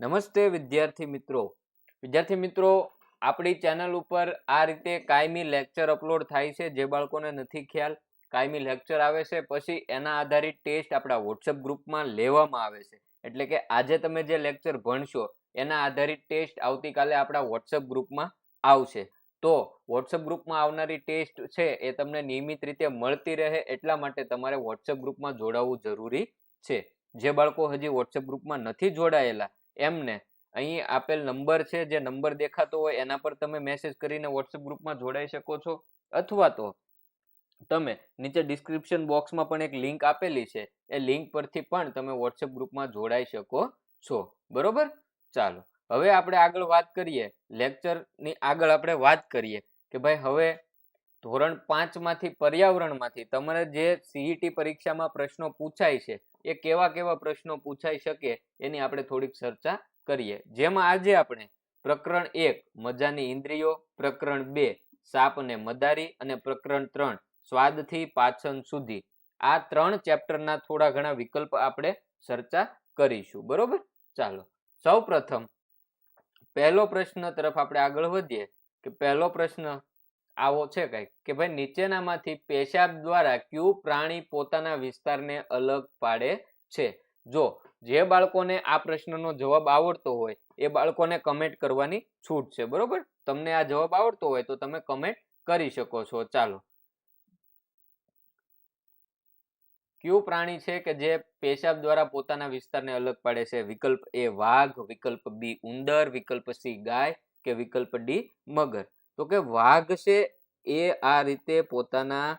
નમસ્તે વિદ્યાર્થી મિત્રો. વિદ્યાર્થી મિત્રો, આપણી ચેનલ ઉપર આ રીતે કાયમી લેક્ચર અપલોડ થાય છે, જે બાળકોને નથી ખ્યાલ. કાયમી લેક્ચર આવે છે, પછી એના આધારિત ટેસ્ટ આપણા વોટ્સઅપ ગ્રુપમાં લેવામાં આવે છે. એટલે કે આજે તમે જે લેક્ચર ભણશો, એના આધારિત ટેસ્ટ આવતીકાલે આપણા વોટ્સઅપ ગ્રુપમાં આવશે. તો વોટ્સઅપ ગ્રુપમાં આવનારી ટેસ્ટ છે એ તમને નિયમિત રીતે મળતી રહે એટલા માટે તમારે વોટ્સઅપ ગ્રુપમાં જોડાવવું જરૂરી છે. જે બાળકો હજી વોટ્સઅપ ગ્રુપમાં નથી જોડાયેલા, એમને અહીં આપેલ નંબર છે, જે નંબર દેખાતો હોય એના પર તમે મેસેજ કરીને વોટ્સઅપ ગ્રુપમાં જોડાઈ શકો છો. અથવા તો તમે નીચે ડિસ્ક્રિપ્શન બોક્સમાં પણ એક લિંક આપેલી છે, એ લિંક પરથી પણ તમે વોટ્સએપ ગ્રુપમાં જોડાઈ શકો છો. બરોબર? ચાલો. હવે આપણે આગળ વાત કરીએ લેક્ચરની આગળ આપણે વાત કરીએ કે ભાઈ હવે ધોરણ પાંચમાંથી પર્યાવરણમાંથી તમારે જે સીઈટી પરીક્ષામાં પ્રશ્નો પૂછાય છે, એ કેવા કેવા પ્રશ્નો પૂછાઈ શકે એની આપણે થોડીક ચર્ચા કરીએ. જેમાં આજે આપણે પ્રકરણ એક, મજાની ઇન્દ્રિયો, પ્રકરણ બે, સાપ અને મદારી અને પ્રકરણ ત્રણ, સ્વાદથી પાચન સુધી. આ ત્રણ ચેપ્ટરના થોડા ઘણા વિકલ્પ આપણે ચર્ચા કરીશું. બરોબર? ચાલો. સૌ પ્રથમ પહેલો પ્રશ્ન તરફ આપણે આગળ વધીએ કે પહેલો પ્રશ્ન આવો છે કંઈક કે ભાઈ નીચેનામાંથી પેશાબ દ્વારા કયું પ્રાણી પોતાના વિસ્તારને અલગ પાડે છે? જો જે બાળકોને આ પ્રશ્નનો જવાબ આવડતો હોય, એ બાળકોને કમેન્ટ કરવાની છૂટ છે, બરોબર? તમને આ જવાબ આવડતો હોય તો તમે કમેન્ટ કરી શકો છો. ચાલો. કયું પ્રાણી છે કે જે પેશાબ દ્વારા પોતાના વિસ્તારને અલગ પાડે છે? વિકલ્પ એ વાઘ, વિકલ્પ બી ઉંદર, વિકલ્પ સી ગાય કે વિકલ્પ ડી મગર. તો કે વાઘ છે એ આ રીતે પોતાના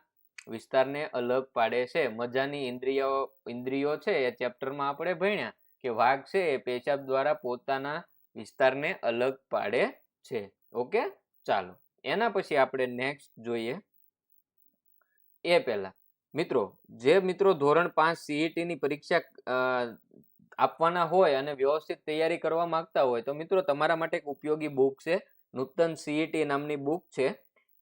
વિસ્તારને અલગ પાડે છે. મજાની ઇન્દ્રિયો ઇન્દ્રિયો છે એ ચેપ્ટરમાં આપણે ભણ્યા કે વાઘ છે એ પેશાબ દ્વારા પોતાના વિસ્તારને અલગ પાડે છે. ઓકે? ચાલો, એના પછી આપણે નેક્સ્ટ જોઈએ. એ પહેલા મિત્રો, જે મિત્રો ધોરણ પાંચ સીઈટીની પરીક્ષા આપવાના હોય અને વ્યવસ્થિત તૈયારી કરવા માંગતા હોય, તો મિત્રો તમારા માટે એક ઉપયોગી બુક છે. નૂતન સીઈટી નામની બુક છે.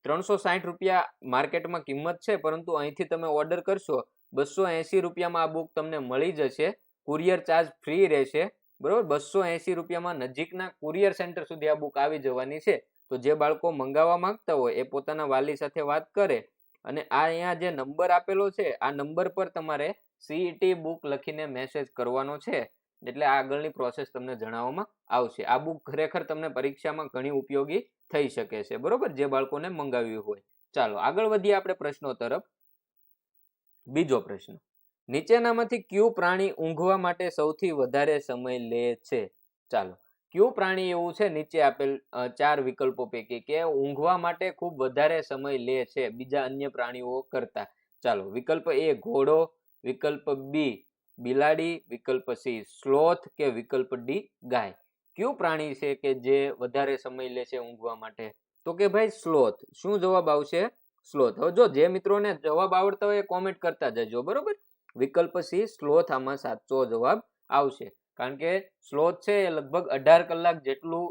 ત્રણસો સાઠ રૂપિયા માર્કેટમાં કિંમત છે, પરંતુ અહીંથી તમે ઓર્ડર કરશો, બસો એંસી રૂપિયામાં આ બુક તમને મળી જશે. કુરિયર ચાર્જ ફ્રી રહેશે, બરોબર? બસો એંસી રૂપિયામાં નજીકના કુરિયર સેન્ટર સુધી આ બુક આવી જવાની છે. તો જે બાળકો મંગાવવા માંગતા હોય, એ પોતાના વાલી સાથે વાત કરે અને આ અહીંયા જે નંબર આપેલો છે, આ નંબર પર તમારે સીઈટી બુક લખીને મેસેજ કરવાનો છે, એટલે આગળની પ્રોસેસ તમને જણાવવામાં આવશે. આ બુક ખરેખર તમને પરીક્ષામાં ઘણી ઉપયોગી થઈ શકે છે, બરોબર? જે બાળકોને મંગાવ્યું હોય. ચાલો, આગળ વધીએ આપણે પ્રશ્નો તરફ. બીજો પ્રશ્ન. નીચેનામાંથી કયું પ્રાણી ઊંઘવા માટે સૌથી વધારે સમય લે છે? ચાલો. કયું પ્રાણી એવું છે? નીચે આપેલ ચાર વિકલ્પો પૈકી કે ઊંઘવા માટે ખૂબ વધારે સમય લે છે બીજા અન્ય પ્રાણીઓ કરતા. ચાલો, વિકલ્પ એ ઘોડો, વિકલ્પ બી બિલાડી, વિકલ્પ સી સ્લોથ કે વિકલ્પ ડી ગાય. કયું પ્રાણી છે કે જે વધારે સમય લે છે ઊંઘવા માટે? તો કે ભાઈ સ્લોથ. શું જવાબ આવશે? સ્લોથ. હવે જો જે મિત્રોને જવાબ આવડતા હોય એ કોમેન્ટ કરતા જજો, બરોબર? વિકલ્પ સી સ્લોથ આમાં સાચો જવાબ આવશે. કારણ કે સ્લોથ છે એ લગભગ અઢાર કલાક જેટલું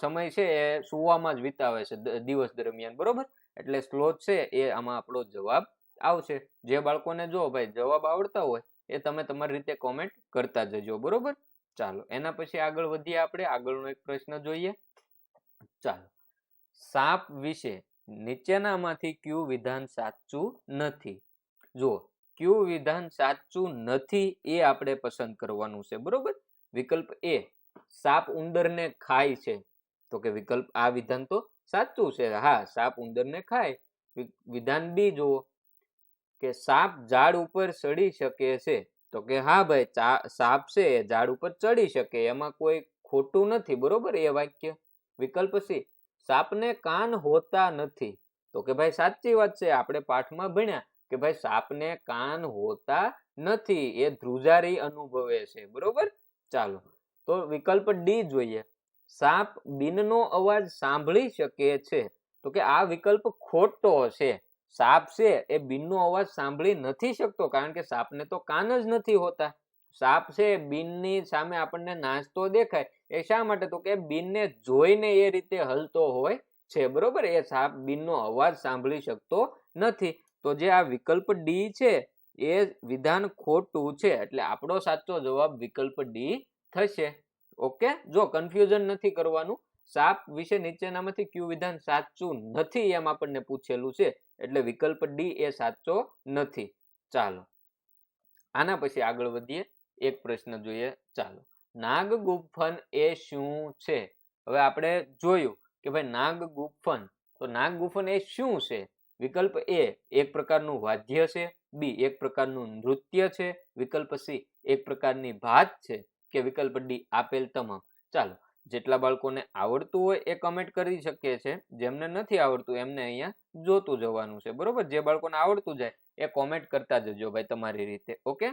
સમય છે એ સુવામાં જ વિતાવે છે દિવસ દરમિયાન, બરોબર? એટલે સ્લોથ છે એ આમાં આપણો જવાબ આવશે. જે બાળકોને જો ભાઈ, જવાબ આવડતા હોય એ તમે તમારી રીતે કોમેન્ટ કરતા જજો, બરોબર? ચાલો, એના પછી આગળ વધીએ આપણે. આગળનો એક પ્રશ્ન જોઈએ. ચાલો. સાપ વિશે નીચેનામાંથી કયું વિધાન સાચું નથી? જુઓ. કયું વિધાન સાચું નથી એ આપણે પસંદ કરવાનું છે, બરોબર? વિકલ્પ એ, સાપ ઉંદરને ખાય છે. તો કે વિકલ્પ આ વિધાન તો સાચું છે. હા, સાપ ઉંદરને ખાય. વિધાન બી જુઓ, કે સાપ ઝાડ ઉપર ચડી શકે છે. તો કે હા ભાઈ સાપ છે એ ઝાડ ઉપર ચડી શકે, એમાં કોઈ ખોટું નથી, બરોબર એ વાક્ય? વિકલ્પ સી, સાપને કાન હોતા નથી. તો કે ભાઈ સાચી વાત છે, આપણે પાઠમાં ભણ્યા કે ભાઈ સાપને કાન હોતા નથી, એ ધ્રુજારી અનુભવે છે. બરોબર? ચાલો. તો વિકલ્પ ડી જોઈએ. સાપ બિનનો અવાજ સાંભળી શકે છે. તો કે આ વિકલ્પ ખોટો છે. સાપ છે એ બિનનો અવાજ સાંભળી નથી શકતો કારણ કે સાપને તો કાન જ નથી હોતા. સાપ છે બિનની સામે આપણને નાચતો દેખાય. એ શા માટે? તો કે બિનને જોઈને એ રીતે હલતો હોય છે. બરોબર? એ સાપ બિનનો અવાજ સાંભળી શકતો નથી. તો જે આ વિકલ્પ ડી છે, એ વિધાન ખોટું છે, એટલે આપણો સાચો જવાબ વિકલ્પ ડી થશે. ઓકે જો કન્ફ્યુઝન નથી કરવાનું, સાપ વિશે નીચેનામાંથી ક્યુ વિધાન સાચું નથી એમ આપણને પૂછેલું છે, એટલે વિકલ્પ ડી એ સાચો નથી. ચાલો. આના પછી આગળ વધીએ, એક પ્રશ્ન જોઈએ, ચાલો. નાગ ગુફન એ શું છે? હવે આપણે જોયું કે ભાઈ નાગ ગુફન તો નાગ ગુફન એ શું છે? વિકલ્પ એ એક પ્રકારનું વાદ્ય છે, બી એક પ્રકારનું નૃત્ય છે, વિકલ્પ સી એક પ્રકારની ભાત છે કે વિકલ્પ ડી આપેલ તમામ. ચાલો, જેટલા બાળકોને આવડતું હોય એ કમેન્ટ કરી શકીએ છે, જેમને નથી આવડતું એમને અહીંયા જોતું જવાનું છે. બરોબર? જે બાળકોને આવડતું જાય એ કોમેન્ટ કરતા જજો ભાઈ તમારી રીતે, ઓકે?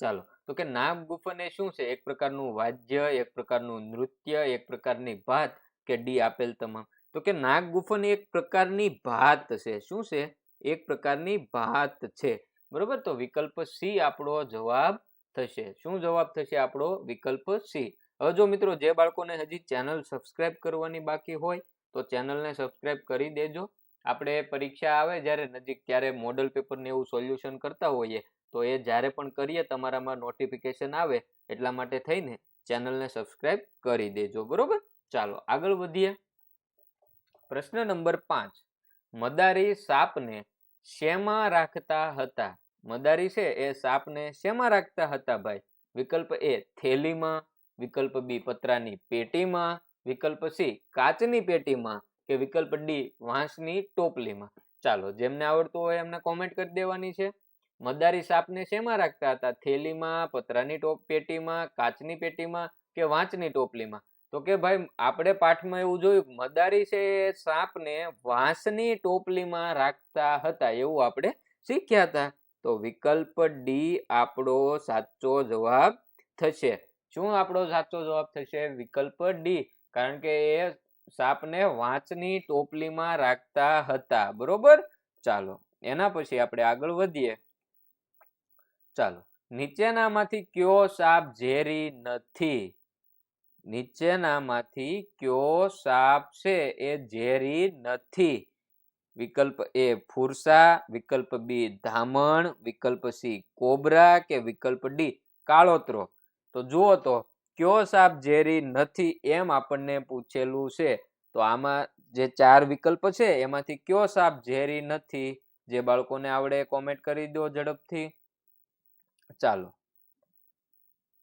ચાલો, તો કે નાગ ગુફન એ શું છે? એક પ્રકારનું વાદ્ય, એક પ્રકારનું નૃત્ય, એક પ્રકારની ભાત કે ડી આપેલ તમામ. તો કે નાગ ગુફન એક પ્રકારની ભાત છે. શું છે? એક પ્રકારની ભાત છે. બરોબર? તો વિકલ્પ સી આપણો જવાબ થશે. શું જવાબ થશે આપણો? વિકલ્પ સી. હવે જો મિત્રો જે બાળકોને હજી ચેનલ સબસ્ક્રાઇબ કરવાની બાકી હોય, તો ચેનલને સબસ્ક્રાઇબ કરી દેજો. આપણે પરીક્ષા આવે જ્યારે નજીક ત્યારે મોડલ પેપરને એવું સોલ્યુશન કરતા હોઈએ, તો એ જ્યારે પણ કરીએ તમારામાં નોટિફિકેશન આવે, એટલા માટે થઈને ચેનલને સબસ્ક્રાઇબ કરી દેજો. બરોબર? ચાલો, આગળ વધીએ. પ્રશ્ન નંબર પાંચ. મદારી સાપને શેમાં રાખતા હતા? મદારી છે એ સાપને શેમાં રાખતા હતા ભાઈ? વિકલ્પ એ થેલીમાં, વિકલ્પ બી પતરાની પેટીમાં, વિકલ્પ સી કાચની પેટીમાં કે વિકલ્પ ડી વાંસની ટોપલીમાં? ચાલો, જેમને આવડતું હોય એમને કોમેન્ટ કરી દેવાની છે. મદારી સાપને શેમાં રાખતા હતા? થેલીમાં, પતરાની ટોપ પેટીમાં કાચની પેટીમાં કે વાંચની ટોપલીમાં? તો કે ભાઈ, આપણે પાઠમાં એવું જોયું, મદારી છે એ સાપને વાંસની ટોપલીમાં રાખતા હતા એવું આપણે શીખ્યા હતા. તો વિકલ્પ ડી આપણો સાચો જવાબ થશે. શું આપણો સાચો જવાબ થશે? વિકલ્પ ડી કારણ કે એ સાપને વાંચની ટોપલીમાં રાખતા હતા. બરોબર? ચાલો, એના પછી આપણે આગળ વધીએ. ચાલો, નીચેનામાંથી કયો સાપ ઝેરી નથી? નીચેનામાંથી કયો સાપ છે એ ઝેરી નથી? વિકલ્પ એ ફુરસા, વિકલ્પ બી ધામણ, વિકલ્પ સી કોબરા કે વિકલ્પ ડી કાળોતરો? તો જુઓ તો, કયો સાપ ઝેરી નથી એમ આપણને પૂછેલું છે. તો આમાં જે ચાર વિકલ્પ છે એમાંથી કયો સાપ ઝેરી નથી? જે બાળકોને આવડે કોમેન્ટ કરી દો ઝડપથી. ચાલો.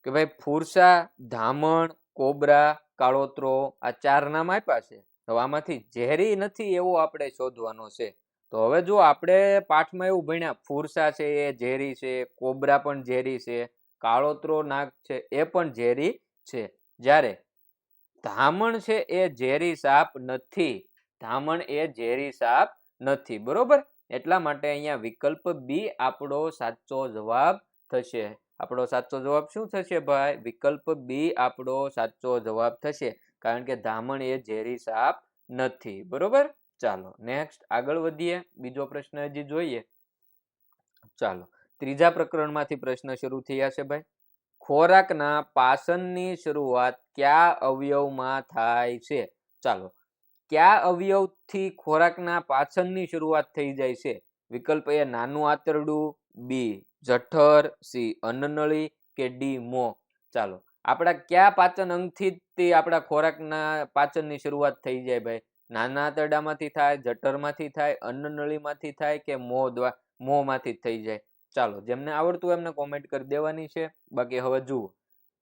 કે ભાઈ ફુરસા, ધામણ કોબરા, કાળોતરો આ ચાર નામ આપ્યા છે. તો આમાંથી ઝેરી નથી એવો આપણે શોધવાનો છે. તો હવે જો આપણે પાઠમાં એવું ભણ્યા, ફુરસા છે એ ઝેરી છે, કોબરા પણ ઝેરી છે, કાળોતરો નાગ છે એ પણ ઝેરી છે. જ્યારે ધામણ છે એ ઝેરી સાપ નથી. ધામણ એ ઝેરી સાપ નથી. બરોબર? એટલા માટે અહીંયા વિકલ્પ બી આપણો સાચો જવાબ થશે. આપણો સાચો જવાબ શું થશે ભાઈ? વિકલ્પ બી આપણો સાચો જવાબ થશે, કારણ કે ધામણ એ ઝેરી સાપ નથી. બરોબર? ચાલો નેક્સ્ટ આગળ વધીએ. બીજો પ્રશ્ન હજી જોઈએ. ચાલો, ત્રીજા પ્રકરણમાંથી પ્રશ્ન શરૂ થયા છે ભાઈ. ખોરાકના પાચનની શરૂઆત કયા અવયવમાં થાય છે? ચાલો, કયા અવયવથી ખોરાકના પાચનની શરૂઆત થઈ જાય છે? વિકલ્પ એ નાનું આંતરડું, બી. જઠર સી અન્નનળી કે ડી, મો? ચાલો, આપણા કયા પાચન અંગથી તે આપણા ખોરાકના પાચનની શરૂઆત થઈ જાય ભાઈ? નાના આંતરડામાંથી થાય, જઠરમાંથી થાય, અન્નનળીમાંથી થાય કે મોં દ્વારા મોંમાંથી થઈ જાય? ચાલો, જેમને આવડતું એમને કોમેન્ટ કરી દેવાની છે. બાકી હવે જુઓ.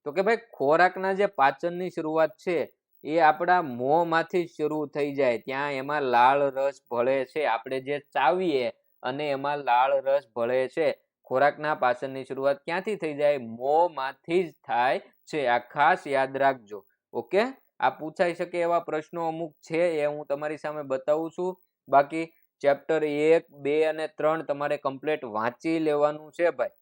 તો કે ભાઈ, ખોરાકના જે પાચનની શરૂઆત છે, એ આપણા મોંમાંથી શરૂ થઈ જાય. ત્યાં એમાં લાળ રસ ભળે છે. આપણે જે ચાવીએ અને એમાં લાળ રસ ભળે છે. ખોરાકના પાચનની શરૂઆત ક્યાંથી થઈ જાય? મોંમાંથી જ થાય છે. આ ખાસ યાદ રાખજો. ઓકે? આ પૂછાઈ શકે એવા પ્રશ્નો અમુક છે એ હું તમારી સામે બતાવું છું. બાકી ચેપ્ટર એક, બે અને ત્રણ તમારે કમ્પ્લીટ વાંચી લેવાનું છે ભાઈ.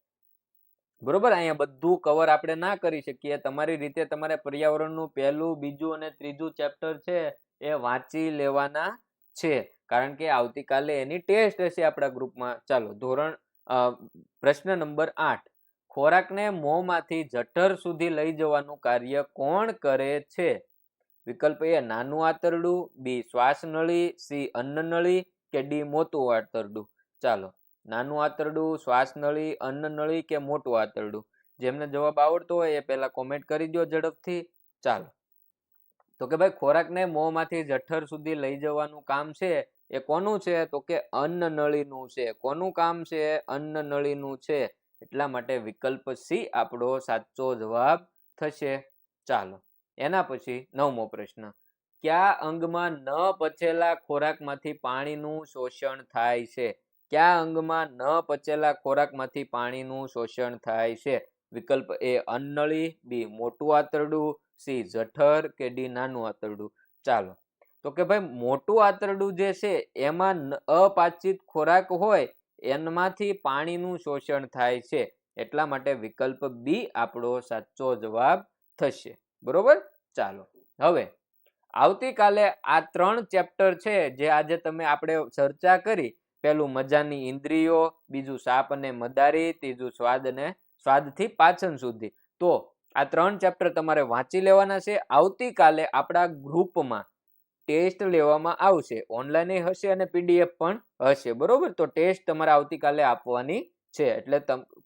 બરોબર? અહીંયા બધું કવર આપણે ના કરી શકીએ. તમારી રીતે તમારે પર્યાવરણનું પહેલું, બીજું અને ત્રીજું ચેપ્ટર છે એ વાંચી લેવાના છે. કારણ કે આવતીકાલે એની ટેસ્ટ હશે આપણા ગ્રુપમાં. ચાલો, ધોરણ પ્રશ્ન નંબર આઠ. ખોરાકને મોંમાંથી જઠર સુધી લઈ જવાનું કાર્ય કોણ કરે છે? વિકલ્પ એ, નાનું આંતરડું, બી શ્વાસનળી સી અન્નનળી કે ડી, મોટું આંતરડું? ચાલો, નાનું આંતરડું શ્વાસનળી અન્નનળી કે મોટું આંતરડું? જેમને જવાબ આવડતો હોય એ પહેલા કોમેન્ટ કરી દો ઝડપથી. ચાલો. તો કે ભાઈ, ખોરાકને મોંમાંથી જઠર સુધી લઈ જવાનું કામ છે એ કોનું છે? તો કે અન્નનળીનું છે. કોનું કામ છે? અન્નનળીનું છે. એટલા માટે વિકલ્પ સી આપણો સાચો જવાબ થશે. ચાલો, એના પછી નવમો પ્રશ્ન. કયા અંગમાં ન પચેલા ખોરાકમાંથી પાણીનું શોષણ થાય છે? કયા અંગમાં ન પચેલા ખોરાકમાંથી પાણીનું શોષણ થાય છે? વિકલ્પ એ અન્નળી, બી મોટું આંતરડું, સી જઠર કે ડી નાનું આંતરડું. ચાલો તો કે ભાઈ મોટું આંતરડું જે છે, એમાં અપાચિત ખોરાક હોય એમાંથી પાણીનું શોષણ થાય છે. એટલા માટે વિકલ્પ બી આપણો સાચો જવાબ થશે. બરોબર? ચાલો. હવે, આવતીકાલે આ ત્રણ ચેપ્ટર છે, જે આજે તમે આપણે ચર્ચા કરી. પેલું મજાની ઇન્દ્રિયો, બીજું સાપ અને મદારી, ત્રીજું સ્વાદ અને સ્વાદથી પાચન સુધી તો આ ત્રણ ચેપ્ટર તમારે વાંચી લેવાના છે. આવતીકાલે આપણા ગ્રુપમાં ટેસ્ટ લેવામાં આવશે. ઓનલાઈન હશે અને પીડીએફ પણ હશે. બરોબર? તો ટેસ્ટ તમારે આવતીકાલે આપવાની છે. એટલે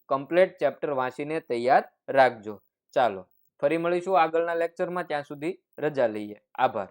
કમ્પ્લીટ ચેપ્ટર વાંચીને તૈયાર રાખજો. ચાલો, ફરી મળીશું આગળના લેક્ચરમાં. ત્યાં સુધી રજા લઈએ. આભાર.